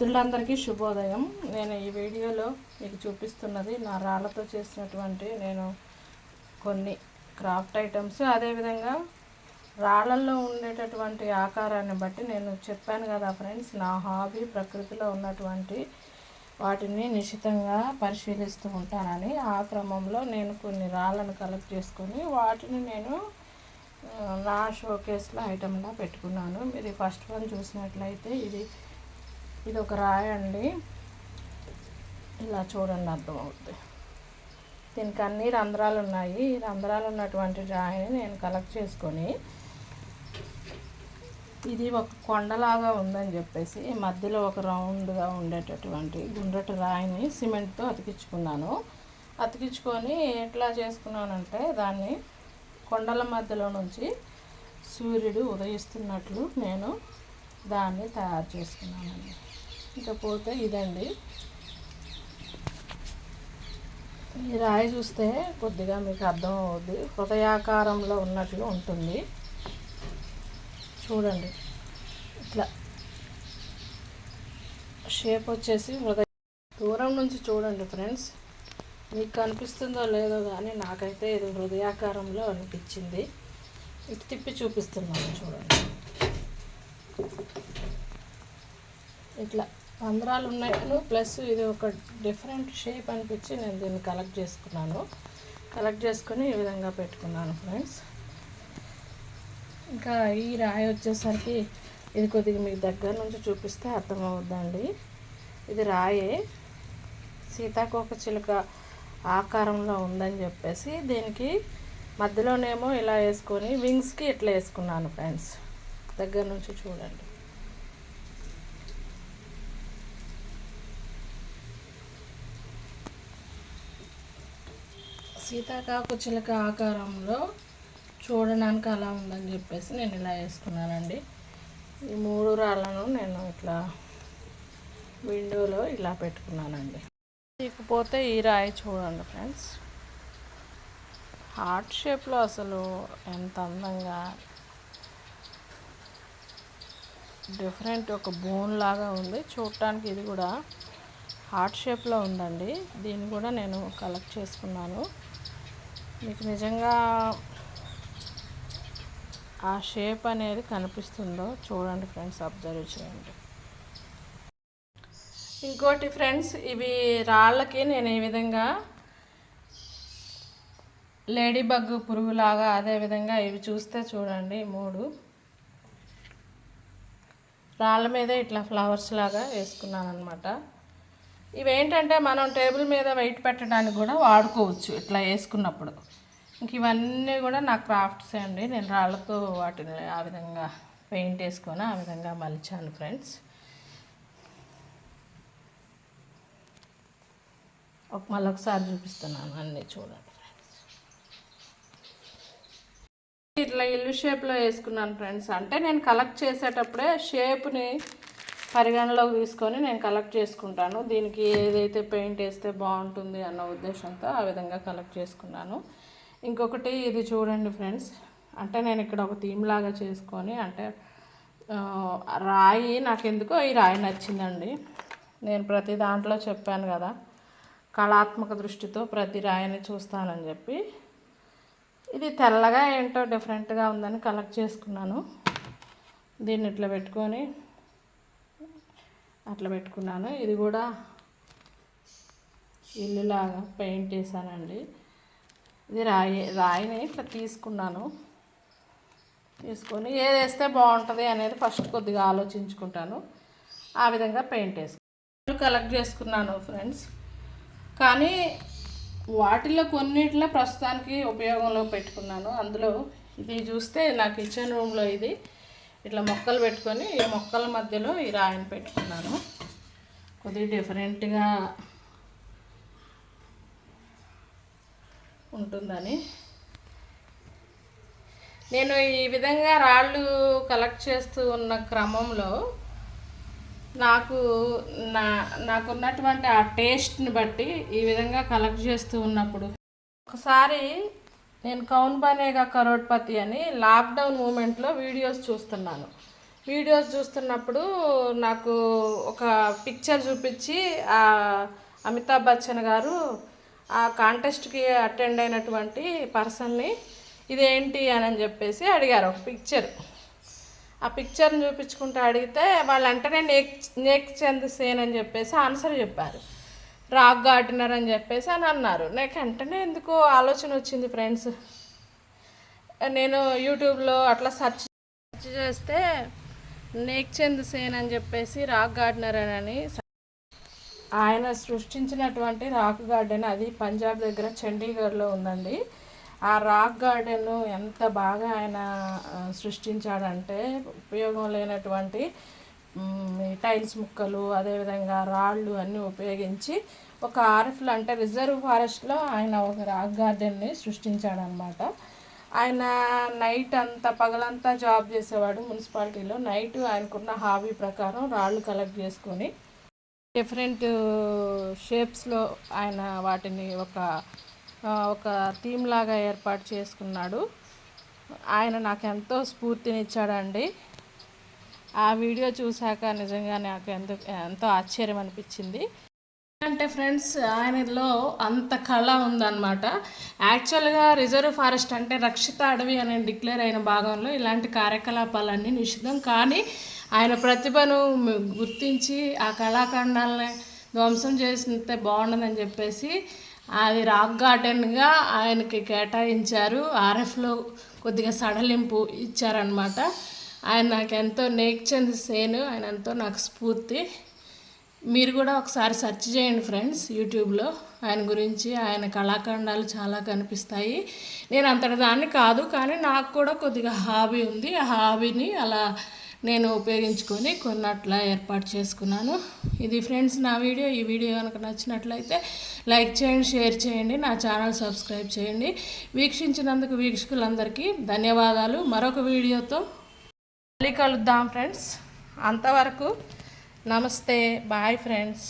మిత్రులందరికీ శుభోదయం. నేను ఈ వీడియోలో మీకు చూపిస్తున్నది నా రాళ్ళతో చేసినటువంటి నేను కొన్ని క్రాఫ్ట్ ఐటమ్స్. అదేవిధంగా రాళ్ళల్లో ఉండేటటువంటి ఆకారాన్ని బట్టి నేను చెప్పాను కదా ఫ్రెండ్స్ నా హాబీ ప్రకృతిలో ఉన్నటువంటి వాటిని నిశితంగా పరిశీలిస్తూ ఉంటానని. ఆ క్రమంలో నేను కొన్ని రాళ్ళను కలెక్ట్ చేసుకొని వాటిని నేను నా షోకేస్లో ఐటమ్లా పెట్టుకున్నాను. మీరు ఫస్ట్ వన్ చూసినట్లయితే ఇది ఇది ఒక రాయి అండి ఇలా చూడండి అర్థమవుతుంది దీనికి అన్ని రంధ్రాలు ఉన్నాయి ఈ రంధ్రాలు ఉన్నటువంటి రాయిని నేను కలెక్ట్ చేసుకొని ఇది ఒక కొండలాగా ఉందని చెప్పేసి మధ్యలో ఒక రౌండ్గా ఉండేటటువంటి గుండ్రటి రాయిని సిమెంట్తో అతికించుకున్నాను. అతికించుకొని ఎట్లా చేసుకున్నానంటే దాన్ని కొండల మధ్యలో నుంచి సూర్యుడు ఉదయిస్తున్నట్లు నేను దాన్ని తయారు చేసుకున్నానండి. ఇకపోతే ఇదండి. ఈ రాయి చూస్తే కొద్దిగా మీకు అర్థం అవుద్ది. హృదయాకారంలో ఉన్నట్లు ఉంటుంది. చూడండి. ఇట్లా. షేప్ వచ్చేసి హృదయ దూరం నుంచి చూడండి ఫ్రెండ్స్. మీకు కనిపిస్తుందో లేదో కానీ నాకైతే ఇది హృదయాకారంలో అనిపించింది. ఇటు తిప్పి చూపిస్తున్నాను చూడండి. ఇట్లా రంధ్రాలు ఉన్నాయను ప్లస్ ఇది ఒక డిఫరెంట్ షేప్ అనిపించి నేను దీన్ని కలెక్ట్ చేసుకున్నాను. కలెక్ట్ చేసుకొని ఈ విధంగా పెట్టుకున్నాను ఫ్రెండ్స్. ఇంకా ఈ రాయి వచ్చేసరికి ఇది కొద్దిగా మీకు దగ్గర నుంచి చూపిస్తే అర్థమవుద్దండి. ఇది రాయే. సీతాకోక చిలుక ఆకారంలో ఉందని చెప్పేసి దీనికి మధ్యలోనేమో ఇలా వేసుకొని వింగ్స్కి ఇట్లా వేసుకున్నాను ఫ్రెండ్స్. దగ్గర నుంచి చూడండి. సీతాకాకు చిలక ఆకారంలో చూడడానికి అలా ఉందని చెప్పేసి నేను ఇలా వేసుకున్నానండి. ఈ మూడు రాళ్ళను నేను ఇట్లా విండోలో ఇలా పెట్టుకున్నానండి. ఇకపోతే ఈ రాయి చూడండి ఫ్రెండ్స్. హార్ట్ షేప్లో అసలు ఎంత అందంగా డిఫరెంట్ ఒక బోన్ లాగా ఉంది. చూడటానికి ఇది కూడా హార్ట్ షేప్లో ఉందండి. దీన్ని కూడా నేను కలెక్ట్ చేసుకున్నాను. మీకు నిజంగా ఆ షేప్ అనేది కనిపిస్తుందో చూడండి ఫ్రెండ్స్ అబ్జర్వ్ చేయండి. ఇంకోటి ఫ్రెండ్స్ ఇవి రాళ్ళకి నేను ఈ విధంగా లేడీ బగ్ పురుగులాగా అదేవిధంగా ఇవి చూస్తే చూడండి మూడు. రాళ్ళ మీద ఇట్లా ఫ్లవర్స్ లాగా వేసుకున్నాను అనమాట ఇవేంటంటే మనం టేబుల్ మీద వెయిట్ పెట్టడానికి కూడా వాడుకోవచ్చు ఇట్లా వేసుకున్నప్పుడు. ఇంక ఇవన్నీ కూడా నా క్రాఫ్ట్స్ అండి. నేను రాళ్ళతో వాటిని ఆ విధంగా పెయింట్ వేసుకొని ఆ విధంగా మలిచాను ఫ్రెండ్స్. ఒక మళ్ళీ ఒకసారి చూపిస్తున్నాను అన్నీ చూడండి ఫ్రెండ్స్. ఇట్లా ఇల్లు షేప్లో వేసుకున్నాను ఫ్రెండ్స్. అంటే నేను కలెక్ట్ చేసేటప్పుడే షేప్ని పరిగణలోకి తీసుకొని నేను కలెక్ట్ చేసుకుంటాను. దీనికి ఏదైతే పెయింట్ వేస్తే బాగుంటుంది అన్న ఉద్దేశంతో ఆ విధంగా కలెక్ట్ చేసుకున్నాను. ఇంకొకటి ఇది చూడండి ఫ్రెండ్స్ అంటే నేను ఇక్కడ ఒక థీమ్ లాగా చేసుకొని అంటే రాయి నాకు ఎందుకో ఈ రాయి నచ్చిందండి. నేను ప్రతి దాంట్లో చెప్పాను కదా కళాత్మక దృష్టితో ప్రతి రాయిని చూస్తానని చెప్పి. ఇది తెల్లగా ఏంటో డిఫరెంట్గా ఉందని కలెక్ట్ చేసుకున్నాను. దీన్ని ఇట్లా పెట్టుకొని అట్లా పెట్టుకున్నాను. ఇది కూడా ఇల్లులాగా పెయింట్ చేశానండి ఇది రాయి రాయిని ఇట్లా తీసుకున్నాను. తీసుకొని ఏది వేస్తే బాగుంటుంది అనేది ఫస్ట్ కొద్దిగా ఆలోచించుకుంటాను. ఆ విధంగా పెయింట్ వేసుకున్నాను. కలెక్ట్ చేసుకున్నాను ఫ్రెండ్స్. కానీ వాటిల్లో కొన్నిట్లో ప్రస్తుతానికి ఉపయోగంలో పెట్టుకున్నాను. అందులో ఇది చూస్తే నా కిచెన్ రూమ్లో ఇది ఇట్లా మొక్కలు పెట్టుకొని ఈ మొక్కల మధ్యలో ఈ రాయిని పెట్టుకున్నాను. కొద్దిగా డిఫరెంట్గా ఉంటుందని. నేను ఈ విధంగా రాళ్ళు కలెక్ట్ చేస్తూ ఉన్న క్రమంలో నాకు నా నాకున్నటువంటి ఆ టేస్ట్ని బట్టి ఈ విధంగా కలెక్ట్ చేస్తూ ఉన్నప్పుడు ఒకసారి నేను కౌన్ బనేగా కరోడ్పతి అని లాక్డౌన్ మూమెంట్లో వీడియోస్ చూస్తున్నాను. వీడియోస్ చూస్తున్నప్పుడు నాకు ఒక పిక్చర్ చూపించి ఆ అమితాబ్ బచ్చన్ గారు ఆ కాంటెస్ట్కి అటెండ్ అయినటువంటి పర్సన్ని ఇదేంటి అని చెప్పేసి అడిగారు ఒక పిక్చర్. ఆ పిక్చర్ని చూపించుకుంటూ అడిగితే వాళ్ళంటనే నేక్ నేక్ చంద్ సేన్ అని చెప్పేసి ఆన్సర్ చెప్పారు. రాక్ గార్డెనర్ అని చెప్పేసి అని అన్నారు. నాకు వెంటనే ఎందుకో ఆలోచన వచ్చింది ఫ్రెండ్స్. నేను యూట్యూబ్లో అట్లా సెర్చ్ సెర్చ్ చేస్తే నేక్చంద్ సేన్ అని చెప్పేసి రాక్ గార్డెనర్ అని ఆయన సృష్టించినటువంటి రాక్ గార్డెన్ అది పంజాబ్ దగ్గర చండీగఢ్లో ఉందండి. ఆ రాక్ గార్డెన్ ఎంత బాగా ఆయన సృష్టించాడంటే ఉపయోగం లేనటువంటి టైల్స్ ముక్కలు అదేవిధంగా రాళ్ళు అన్నీ ఉపయోగించి ఒక ఆర్ఎఫ్లో అంటే రిజర్వ్ ఫారెస్ట్లో ఆయన ఒక రాక్ గార్డెన్ని సృష్టించాడనమాట. ఆయన నైట్ అంతా పగలంతా జాబ్ చేసేవాడు మున్సిపాలిటీలో. నైట్ ఆయనకున్న హాబీ ప్రకారం రాళ్ళు కలెక్ట్ చేసుకొని డిఫరెంట్ షేప్స్లో ఆయన వాటిని ఒక ఒక థీమ్ లాగా ఏర్పాటు చేసుకున్నాడు. ఆయన నాకు ఎంతో స్ఫూర్తినిచ్చాడండి. ఆ వీడియో చూశాక నిజంగా నాకు ఎంతో ఎంతో ఆశ్చర్యం అనిపించింది. అంటే ఫ్రెండ్స్ ఆయనలో అంత కళ ఉందన్నమాట. యాక్చువల్గా రిజర్వ్ ఫారెస్ట్ అంటే రక్షిత అడవి అని డిక్లేర్ అయిన భాగంలో ఇలాంటి కార్యకలాపాలన్నీ నిషిద్ధం. కానీ ఆయన ప్రతిభను గుర్తించి ఆ కళాఖండాలని ధ్వంసం చేసితే బాగుండదని చెప్పేసి అది రాక్ గార్డెన్గా ఆయనకి కేటాయించారు. ఆర్ఎఫ్లో కొద్దిగా సడలింపు ఇచ్చారనమాట ఆయన నాకు ఎంతో నేక్చంద్ సేను ఆయన ఎంతో నాకు స్ఫూర్తి. మీరు కూడా ఒకసారి సెర్చ్ చేయండి ఫ్రెండ్స్ యూట్యూబ్లో. ఆయన గురించి ఆయన కళాఖండాలు చాలా కనిపిస్తాయి. నేను అంతటి దాన్ని కాదు కానీ నాకు కూడా కొద్దిగా హాబీ ఉంది. ఆ హాబీని అలా నేను ఉపయోగించుకొని కొన్నట్లా ఏర్పాటు చేసుకున్నాను. ఇది ఫ్రెండ్స్ నా వీడియో. ఈ వీడియో కనుక నచ్చినట్లయితే లైక్ చేయండి షేర్ చేయండి నా ఛానల్ సబ్స్క్రైబ్ చేయండి. వీక్షించినందుకు వీక్షకులందరికీ ధన్యవాదాలు. మరొక వీడియోతో మళ్ళీ కలుద్దాం ఫ్రెండ్స్. అంతవరకు నమస్తే బాయ్ ఫ్రెండ్స్.